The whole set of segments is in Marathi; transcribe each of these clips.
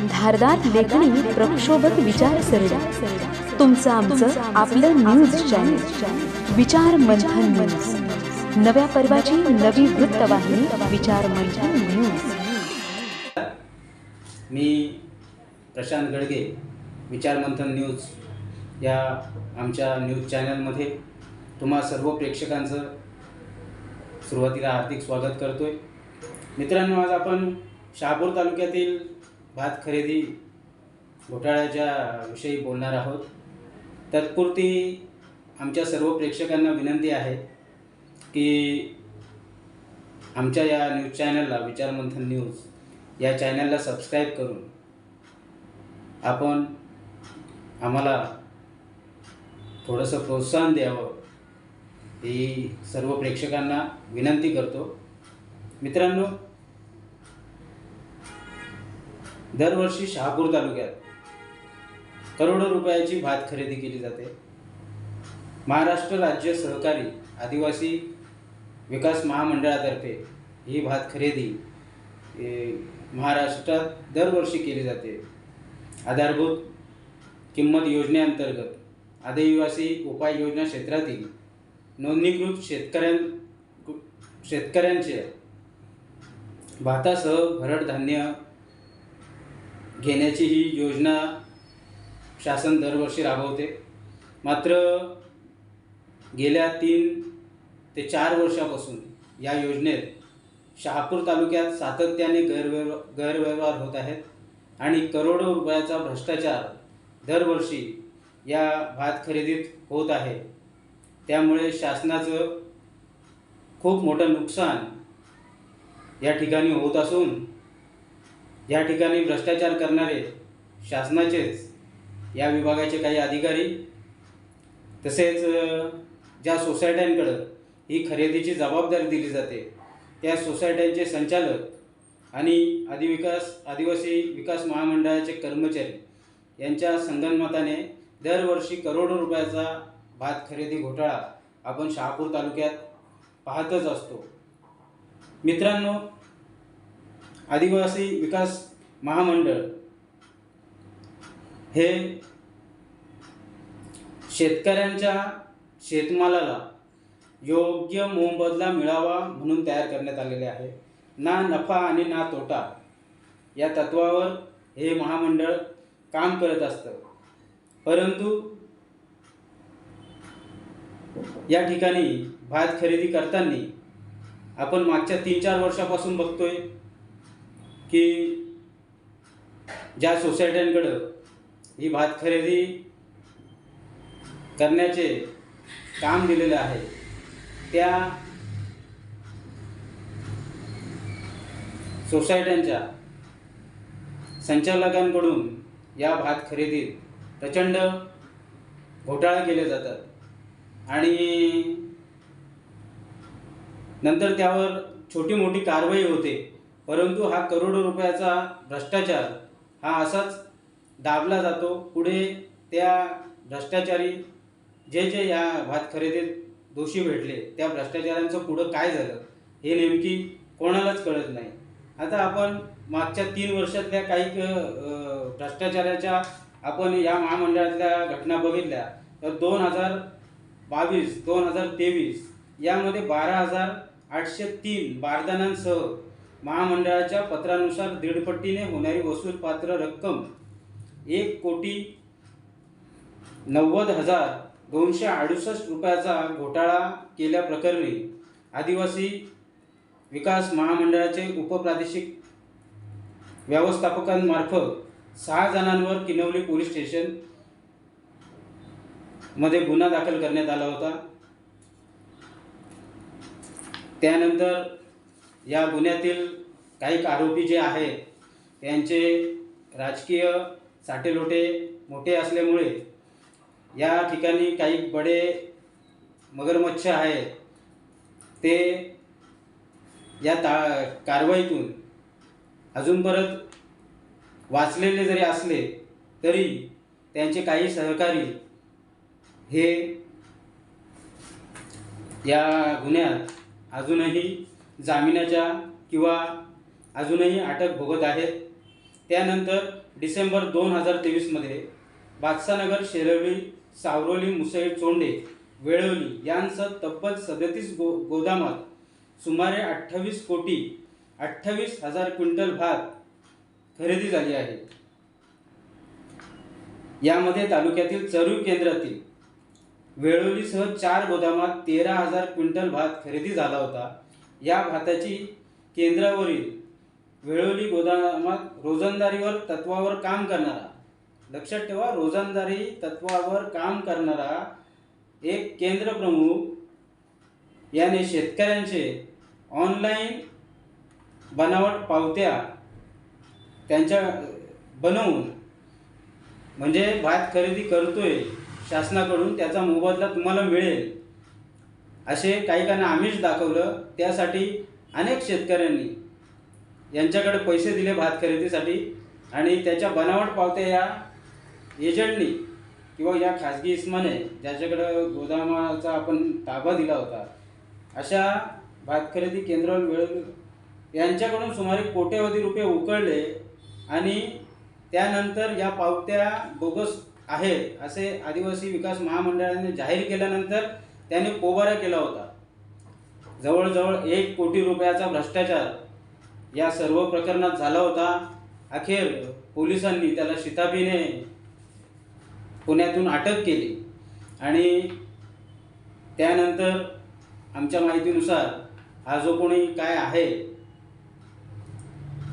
धारदार लेखणी प्रक्षोभक विचारसरणी. तुमचं आमचं आपलं न्यूज चॅनल विचार मंथन न्यूज नव्या पर्वाची नवी वृत्तवाहिनी विचार मंथन न्यूज मी प्रशांत गडगे विचारमंथन न्यूज या आमच्या न्यूज चॅनलमध्ये तुम्हा सर्व प्रेक्षकांचं सुरुवातीला हार्दिक स्वागत करतो आहे मित्रांनो आज आपण शहापूर तालुक्यातील भात खरेदी घोटाळ्याच्या विषयी बोलणार आहोत. तत्पुरती आमच्या सर्व प्रेक्षकांना विनंती आहे की आमच्या या न्यूज चॅनलला विचारमंथन न्यूज या चॅनलला सबस्क्राईब करून आपण आम्हाला थोडंसं प्रोत्साहन द्यावं ही सर्व प्रेक्षकांना विनंती करतो. मित्रांनो दरवर्षी शहापूर तालुक्यात करोडो रुपयाची भात खरेदी केली जाते. महाराष्ट्र राज्य सहकारी आदिवासी विकास महामंडळातर्फे ही भात खरेदी महाराष्ट्रात दरवर्षी केली जाते. आधारभूत किंमत योजनेअंतर्गत आदिवासी उपाययोजना क्षेत्रातील नोंदणीकृत शेतकऱ्यां शेतकऱ्यांचे भातासह भरड धान्य घेण्याची ही योजना शासन दरवर्षी राबवते. मात्र गेल्या तीन ते चार वर्षापासून या योजनेत शहापूर तालुक्यात सातत्याने गैरव्यव गैरव्यवहार होत आहेत आणि करोडो रुपयाचा भ्रष्टाचार दरवर्षी या भात खरेदीत होत आहे. त्यामुळे शासनाचं खूप मोठं नुकसान या ठिकाणी होत असून या ठिकाणी भ्रष्टाचार करणारे शासनाचेच या विभागाचे काही अधिकारी तसेच ज्या सोसायट्यांकडं ही खरेदीची जबाबदारी दिली जाते त्या सोसायट्यांचे संचालक आणि आदिविकास आदिवासी विकास महामंडळाचे कर्मचारी यांच्या संगनमताने दरवर्षी करोडो रुपयाचा भात खरेदी घोटाळा आपण शहापूर तालुक्यात पाहतच असतो. मित्रांनो आदिवासी विकास महामंडळ हे शेतकऱ्यांच्या शेतमालाला योग्य मोबदला मिळावा म्हणून तयार करण्यात आलेले आहे. ना नफा आणि ना तोटा या तत्वावर हे महामंडळ काम करत असतं. परंतु या ठिकाणी भात खरेदी करताना आपण मागच्या तीन चार वर्षापासून बघतोय की ज्या सोसायट्यांकडं ही भात खरेदी करण्याचे काम दिलेलं आहे त्या सोसायट्यांच्या संचालकांकडून या भात खरेदीत प्रचंड घोटाळा केले जातात. आणि नंतर त्यावर छोटी मोठी कारवाई होते. परंतु हा करोडो रुपयाचा भ्रष्टाचार हा असाच दाबला जातो. पुढे त्या भ्रष्टाचारी जे जे या भात खरेदीत दोषी भेटले त्या भ्रष्टाचारांचं पुढं काय झालं हे नेमकी कोणालाच कळत नाही. आता आपण मागच्या तीन वर्षातल्या काही भ्रष्टाचाराच्या आपण या महामंडळातल्या घटना बघितल्या तर दोन हजार बावीस दोन हजार तेवीस यामध्ये बारा हजार आठशे तीन बारदानांसह महामंडळाच्या पत्रानुसार दीडपट्टीने होणारी वसूल पात्र रक्कम एक कोटी नव्वद हजार दोनशे अडुसष्ट रुपयाचा घोटाळा केल्याप्रकरणी आदिवासी विकास महामंडळाचे उपप्रादेशिक व्यवस्थापकांमार्फत सहा जणांवर किनवली पोलीस स्टेशनमध्ये गुन्हा दाखल करण्यात आला होता. त्यानंतर या गुन्ह्यातील काही आरोपी जे आहेत त्यांचे राजकीय साटेलोटे मोठे असल्यामुळे या ठिकाणी काही बडे मगरमच्छ आहेत. ते या ता कारवाईतून अजून परत वाचलेले जरी असले तरी त्यांचे काही सहकारी हे या गुन्ह्यात अजूनही जामिनाच्या किंवा अजूनही अटक भोगत आहेत त्यानंतर डिसेंबर दोन हजार तेवीसमध्ये बादशानगर शेरवली सावरोली मुसळी चोंडे वेळवली यांसह तब्बल सदतीस गो गोदामात सुमारे अठ्ठावीस कोटी अठ्ठावीस हजार क्विंटल भात खरेदी झाली आहे. यामध्ये तालुक्यातील चरू केंद्रातील वेळोलीसह चार गोदामात तेरा हजार क्विंटल भात खरेदी झाला होता. या भाताची केंद्रावरील वेळोली गोदामात रोजंदारीवर तत्वावर काम करणारा लक्षात ठेवा रोजंदारी तत्वावर काम करणारा एक केंद्र प्रमुख याने शेतकऱ्यांचे ऑनलाईन बनावट पावत्या त्यांच्या बनवून म्हणजे भात खरेदी करतोय शासनाकडून त्याचा मोबदला तुम्हाला मिळेल. असे काही आमिष दाखवलं त्यासाठी अनेक शेतकऱ्यांनी यांच्याकडे पैसे दिले भात खरेदीसाठी आणि त्याच्या बनावट पावत्या या एजंटनी किंवा या खाजगी इस्माने ज्याच्याकडं गोदामाचा आपण ताबा दिला होता अशा भात खरेदी केंद्रावर वेळ यांच्याकडून सुमारे कोट्यवधी रुपये उकळले आणि त्यानंतर या पावत्या बोगस आहेत असे आदिवासी विकास महामंडळाने जाहीर केल्यानंतर त्याने पोबारा केला होता. जवळजवळ एक कोटी रुपयाचा भ्रष्टाचार या सर्व प्रकरणात झाला होता. अखेर पोलिसांनी त्याला शिताबीने पुण्यातून अटक केली. आणि त्यानंतर आमच्या माहितीनुसार हा जो कोणी काय आहे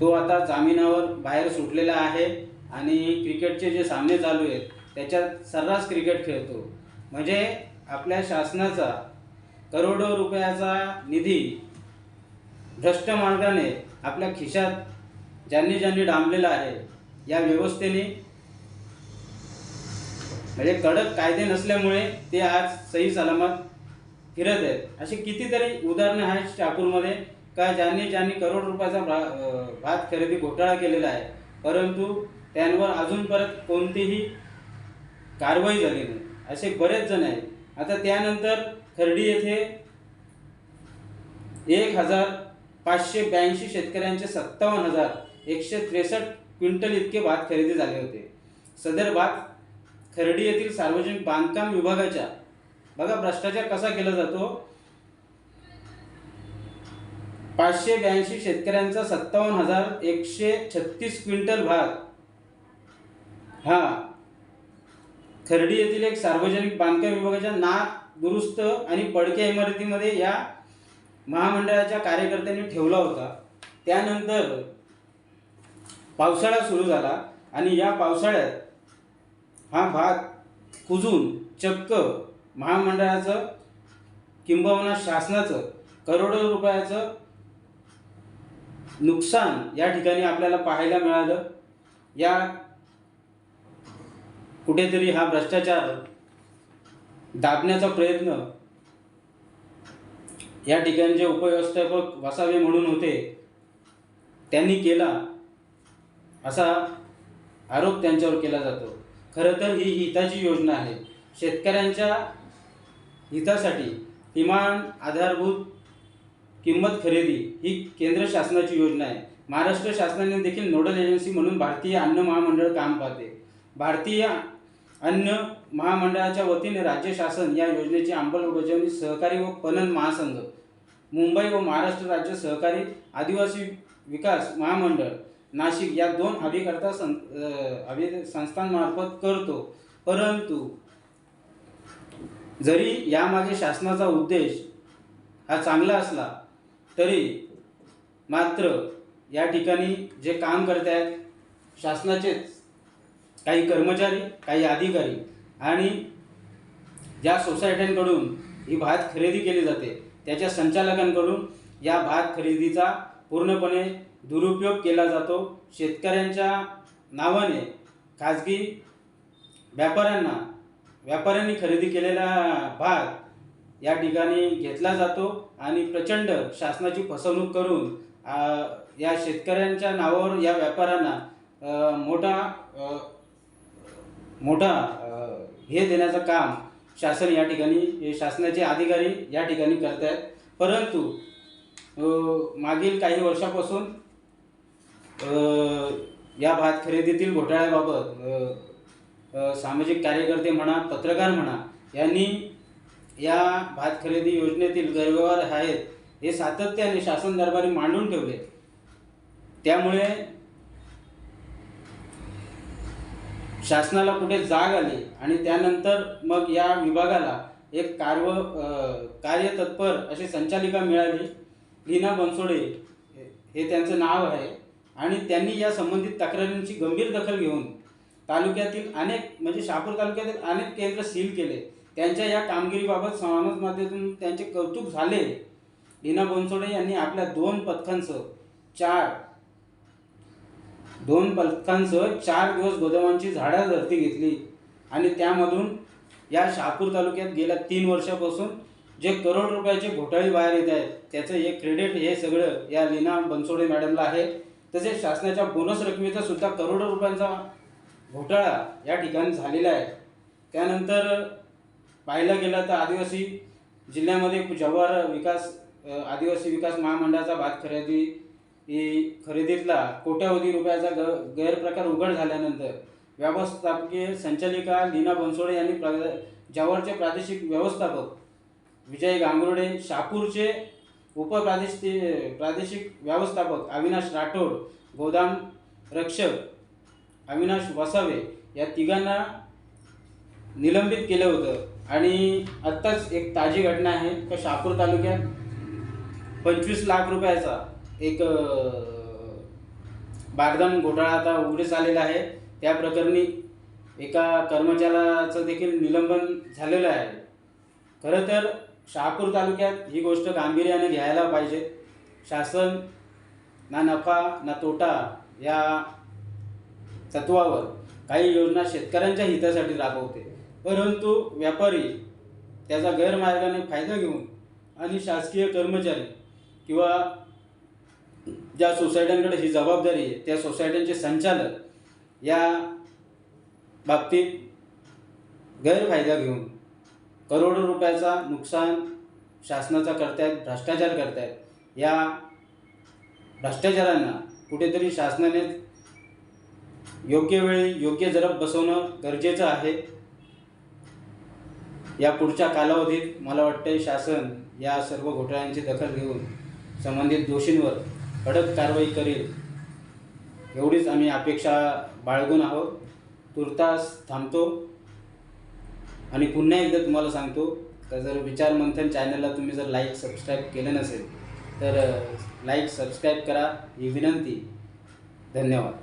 तो आता जामिनावर बाहेर सुटलेला आहे आणि क्रिकेटचे जे सामने चालू आहेत त्याच्यात सर्रास क्रिकेट खेळतो. म्हणजे आपल्या शासनाचा करोडो रुपयाचा निधी भ्रष्ट मार्गाने आपल्या खिशात ज्यांनी ज्यांनी डांबलेला आहे या व्यवस्थेने म्हणजे कडक कायदे नसल्यामुळे ते आज सही सलामत फिरत आहेत. अशी कितीतरी उदाहरणं आहेत शहापूरमध्ये का ज्यांनी ज्यांनी करोड रुपयाचा भा भात खरेदी घोटाळा केलेला आहे परंतु त्यांवर अजून परत कोणतीही कारवाई झाली नाही. असे बरेच जण आहेत. आता त्यानंतर खर्डी येथे एक हजार पाचशे ब्याऐंशी शेतकऱ्यांचे सत्तावन्न हजार एकशे त्रेसष्ट क्विंटल इतके भात खरेदी झाले होते. सदर भात खर्डी येथील सार्वजनिक बांधकाम विभागाच्या बघा भ्रष्टाचार कसा केला जातो? पाचशे ब्याऐंशी शेतकऱ्यांचा सत्तावन्न हजार एकशे छत्तीस क्विंटल भात हा खर्डी येथील एक सार्वजनिक बांधकाम विभागाच्या ना दुरुस्त आणि पडक्या इमारतीमध्ये या महामंडळाच्या कार्यकर्त्यांनी ठेवला होता. त्यानंतर पावसाळा सुरू झाला आणि या पावसाळ्यात हा भाग कुजून चक्क महामंडळाचं किंबहुना शासनाचं करोडो रुपयाचं नुकसान या ठिकाणी आपल्याला पाहायला मिळालं. या कुठेतरी हा भ्रष्टाचार दाबण्याचा प्रयत्न या ठिकाणचे उपव्यवस्थापक वसावे म्हणून होते त्यांनी केला. असा आरोप त्यांच्यावर केला जातो. खरं तर ही हिताची योजना आहे. शेतकऱ्यांच्या हितासाठी किमान आधारभूत किंमत खरेदी ही केंद्र शासनाची योजना आहे. महाराष्ट्र शासनाने देखील नोडल एजन्सी म्हणून भारतीय अन्न महामंडळ काम पाहते. भारतीय अन्न महामंडळाच्या वतीने राज्य शासन या योजनेची अंमलबजावणी सहकारी व पणन महासंघ मुंबई व महाराष्ट्र राज्य सहकारी आदिवासी विकास महामंडळ नाशिक या दोन अभिकर्ता सं अभि संस्थांमार्फत करतो. परंतु जरी यामागे शासनाचा उद्देश हा चांगला असला तरी मात्र या ठिकाणी जे काम करत आहेत शासनाचेच काही कर्मचारी काही अधिकारी आणि ज्या सोसायट्यांकडून ही भात खरेदी केली जाते त्याच्या संचालकांकडून या भात खरेदीचा पूर्णपणे दुरुपयोग केला जातो. शेतकऱ्यांच्या नावाने खाजगी व्यापाऱ्यांना व्यापाऱ्यांनी खरेदी केलेला भात या ठिकाणी घेतला जातो आणि प्रचंड शासनाची फसवणूक करून या शेतकऱ्यांच्या नावावर या व्यापाऱ्यांना मोठा मोठा हे देण्याचं काम शासन या ठिकाणी शासनाचे अधिकारी या ठिकाणी करत आहेत परंतु मागील काही वर्षापासून या भात खरेदीतील घोटाळ्याबाबत सामाजिक कार्यकर्ते म्हणा पत्रकार म्हणा यांनी या भात खरेदी योजनेतील गैरव्यवहार आहेत हे सातत्याने शासन दरबारी मांडून ठेवले. त्यामुळे शासनाला कुठे जाग आली आणि त्यानंतर मग या विभागाला एक कारव कार्यतत्पर अशी संचालिका मिळाली लीना बनसोडे हे त्यांचं नाव आहे. आणि त्यांनी या संबंधित तक्रारींची गंभीर दखल घेऊन तालुक्यातील अनेक म्हणजे शहापूर तालुक्यातील अनेक केंद्र सील केले. त्यांच्या या कामगिरीबाबत समाज माध्यमातून त्यांचे कौतुक झाले. लीना बनसोडे यांनी आपल्या दोन पथकांसह चार दोन पथकांसह चार दिवस गोदामांची झाडं धरती घेतली. आणि त्यामधून या शहापूर तालुक्यात गेल्या तीन वर्षापासून जे करोड रुपयाचे घोटाळे बाहेर येत आहेत त्याचं हे क्रेडिट हे सगळं या लीना बनसोडे मॅडमला आहे. तसेच शासनाच्या बोनस रकमेचा सुद्धा करोडो रुपयांचा घोटाळा या ठिकाणी झालेला आहे. त्यानंतर पाहायला गेलं तर आदिवासी जिल्ह्यामध्ये जव्हार विकास आदिवासी विकास महामंडळाचा भात खरेदी खरेदीतला कोट्यावधी रुपयाचा ग गैरप्रकार उघड झाल्यानंतर व्यवस्थापकीय संचालिका लीना बनसोडे यांनी प्रा जव्हारचे प्रादेशिक व्यवस्थापक विजय गांगुर्डे शापूरचे उपप्रादेशिक प्रादेशिक व्यवस्थापक अविनाश राठोड गोदाम रक्षक अविनाश वसावे या तिघांना निलंबित केलं होतं. आणि आत्ताच एक ताजी घटना आहे का शापूर तालुक्यात? पंचवीस लाख रुपयाचा एक अं, बारदान घोटाळा आता उघडीस आलेला आहे. त्या प्रकरणी एका कर्मचाऱ्याचं देखील निलंबन झालेलं आहे. खरं तर शहापूर तालुक्यात ही गोष्ट गांभीर्याने घ्यायला पाहिजे. शासन ना नफा ना तोटा या तत्वावर काही योजना शेतकऱ्यांच्या हितासाठी राबवते. परंतु व्यापारी त्याचा गैरमार्गाने फायदा घेऊन आणि शासकीय कर्मचारी किंवा ज्या सोसायट्यांकडे ही जबाबदारी आहे त्या सोसायट्यांचे संचालक या बाबतीत गैरफायदा घेऊन करोडो रुपयाचा नुकसान शासनाचा करतायत भ्रष्टाचार करतायत या भ्रष्टाचारांना कुठेतरी शासनाने योग्य वेळी योग्य जरब बसवणं गरजेचं आहे. या पुढच्या कालावधीत मला वाटतं शासन या सर्व घोटाळ्यांची दखल घेऊन संबंधित दोषींवर कडक कारवाई करेल. एवढीच आम्ही अपेक्षा बाळगून आहोत. तुर्तास थांबतो. आणि पुन्हा एकदा तुम्हाला सांगतो का जर विचार मंथन चॅनलला तुम्ही जर लाईक सबस्क्राईब केलं नसेल तर लाईक सबस्क्राईब करा ही विनंती. धन्यवाद.